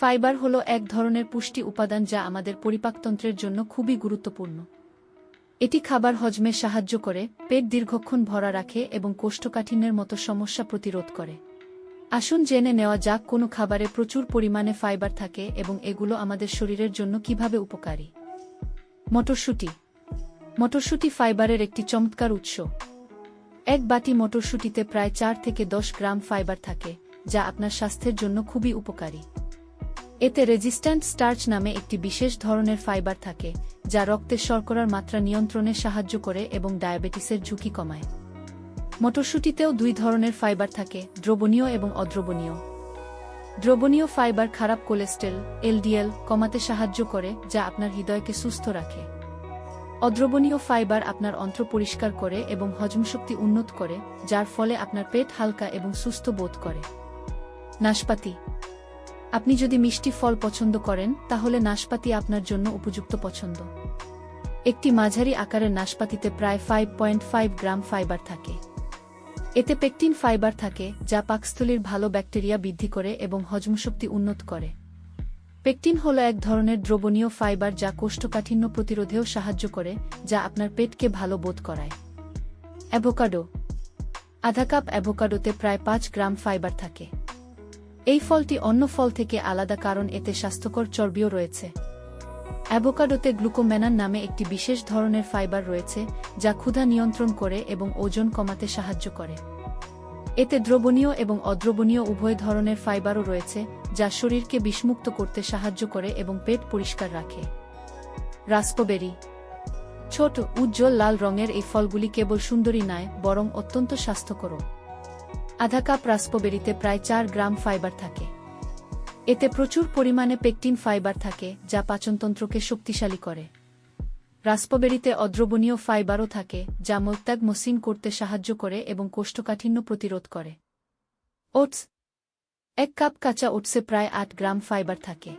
Fibre হল এক ধরনের পুষ্টি উপাদান যা আমাদের পরিপাকতন্ত্রের জন্য খুবই গুরুত্বপূর্ণ। এটি খাবার হজমে সাহায্য করে, পেট দীর্ঘক্ষণ ভরা রাখে এবং কোষ্ঠকাঠিন্যের মতো সমস্যা প্রতিরোধ করে। আসুন জেনে নেওয়া যাক কোনো খাবারে প্রচুর পরিমাণে ফাইবার থাকে এবং এগুলো আমাদের শরীরের জন্য কীভাবে উপকারী। মটরশুঁটি। মটরশুঁটি ফাইবারের একটি চমৎকার উৎস। এক বাটি মটরশুঁটিতে প্রায় চার থেকে দশ গ্রাম ফাইবার থাকে, যা আপনার স্বাস্থ্যের জন্য খুবই উপকারী। এতে রেজিস্ট্যান্ট স্টার্চ নামে একটি বিশেষ ধরনের ফাইবার থাকে, যা রক্তের শর্করার মাত্রা নিয়ন্ত্রণে সাহায্য করে এবং ডায়াবেটিসের ঝুঁকি কমায়। মটরশুঁটিতেও দুই ধরনের ফাইবার থাকে, দ্রবণীয় এবং অদ্রবণীয়। দ্রবণীয় ফাইবার খারাপ কোলেস্টেরল, এলডিএল, কমাতে সাহায্য করে, যা আপনার হৃদয়কে সুস্থ রাখে। অদ্রবণীয় ফাইবার আপনার অন্ত্র পরিষ্কার করে এবং হজমশক্তি উন্নত করে, যার ফলে আপনার পেট হালকা এবং সুস্থ বোধ করে। নাশপাতি আপনি যদি মিষ্টি ফল পছন্দ করেন, তাহলে নাশপাতি আপনার জন্য উপযুক্ত পছন্দ। একটি মাঝারি আকারের নাশপাতিতে প্রায় five point five gram fibre থাকে। এতে পেকটিন ফাইবার থাকে, যা পাকস্থলীর ভালো ব্যাকটেরিয়া বৃদ্ধি করে এবং হজমশক্তি উন্নত করে। পেকটিন হল এক ধরনের দ্রবণীয় ফাইবার যা কোষ্ঠকাঠিন্য প্রতিরোধেও সাহায্য করে, যা আপনার পেটকে ভালো বোধ করায়। অ্যাভোকাডো আধা কাপ অ্যাভোকাডোতে প্রায় পাঁচ গ্রাম ফাইবার থাকে। এই ফলটি অন্য ফল থেকে আলাদা কারণ এতে স্বাস্থ্যকর চর্বিও রয়েছে। অ্যাভোকাডোতে গ্লুকোম্যানান নামে একটি বিশেষ ধরনের ফাইবার রয়েছে, যা ক্ষুধা নিয়ন্ত্রণ করে এবং ওজন কমাতে সাহায্য করে। এতে দ্রবণীয় এবং অদ্রবণীয় উভয় ধরনের ফাইবারও রয়েছে, যা শরীরকে বিষমুক্ত করতে সাহায্য করে এবং পেট পরিষ্কার রাখে। রাস্পবেরি ছোট, উজ্জ্বল, লাল রঙের এই ফলগুলি কেবল সুন্দরী নয়, বরং অত্যন্ত স্বাস্থ্যকর আধা কাপ রাস্পবেরিতে প্রায় চার গ্রাম ফাইবার থাকে। এতে প্রচুর পরিমাণে পেকটিন ফাইবার থাকে, যা পাচনতন্ত্রকে শক্তিশালী করে। রাস্পবেরিতে অদ্রবণীয় ফাইবারও থাকে, যা মলত্যাগ মসৃণ করতে সাহায্য করে এবং কোষ্ঠকাঠিন্য প্রতিরোধ করে। ওটস এক কাপ কাঁচা ওটসে প্রায় আট গ্রাম ফাইবার থাকে।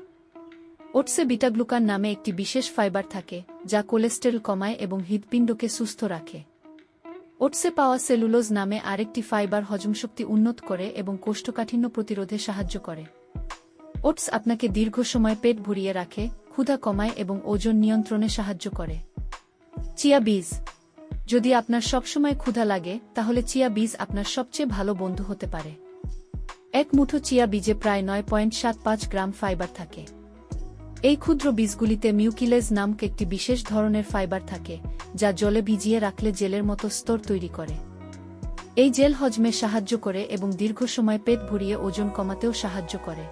ওটসে বিটাগ্লুকান নামে একটি বিশেষ ফাইবার থাকে, যা কোলেস্টেরল কমায় এবং হৃদপিণ্ডকে সুস্থ রাখে। ওটসে পাওয়া সেলুলোজ নামে আরেকটি ফাইবার হজমশক্তি উন্নত করে এবং কোষ্ঠকাঠিন্য প্রতিরোধে সাহায্য করে। ওটস আপনাকে দীর্ঘ সময় পেট ভরিয়ে রাখে, ক্ষুধা কমায় এবং ওজন নিয়ন্ত্রণে সাহায্য করে। চিয়া বীজ। যদি আপনার সবসময় ক্ষুধা লাগে, তাহলে চিয়া বীজ আপনার সবচেয়ে ভালো বন্ধু হতে পারে। এক মুঠো চিয়া বীজে প্রায় নয় পয়েন্ট সাত পাঁচ গ্রাম ফাইবার থাকে। এই ক্ষুদ্র বীজগুলিতে মিউকিলেজ নামক একটি বিশেষ ধরনের ফাইবার থাকে, যা জলে ভিজিয়ে রাখলে জেলের মতো স্তর তৈরি করে। এই জেল হজমে সাহায্য করে এবং দীর্ঘ সময় পেট ভরিয়ে ওজন কমাতেও সাহায্য করে।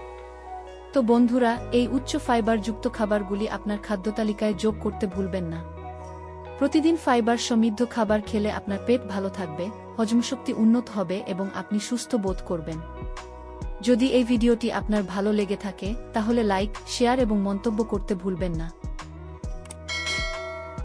তো বন্ধুরা, এই উচ্চ ফাইবারযুক্ত খাবারগুলি আপনার খাদ্য তালিকায় যোগ করতে ভুলবেন না। প্রতিদিন ফাইবার সমৃদ্ধ খাবার খেলে আপনার পেট ভালো থাকবে হজমশক্তি উন্নত হবে এবং আপনি সুস্থ বোধ করবেন। যদি এই ভিডিওটি আপনার ভালো লেগে থাকে, তাহলে লাইক, শেয়ার এবং মন্তব্য করতে ভুলবেন না।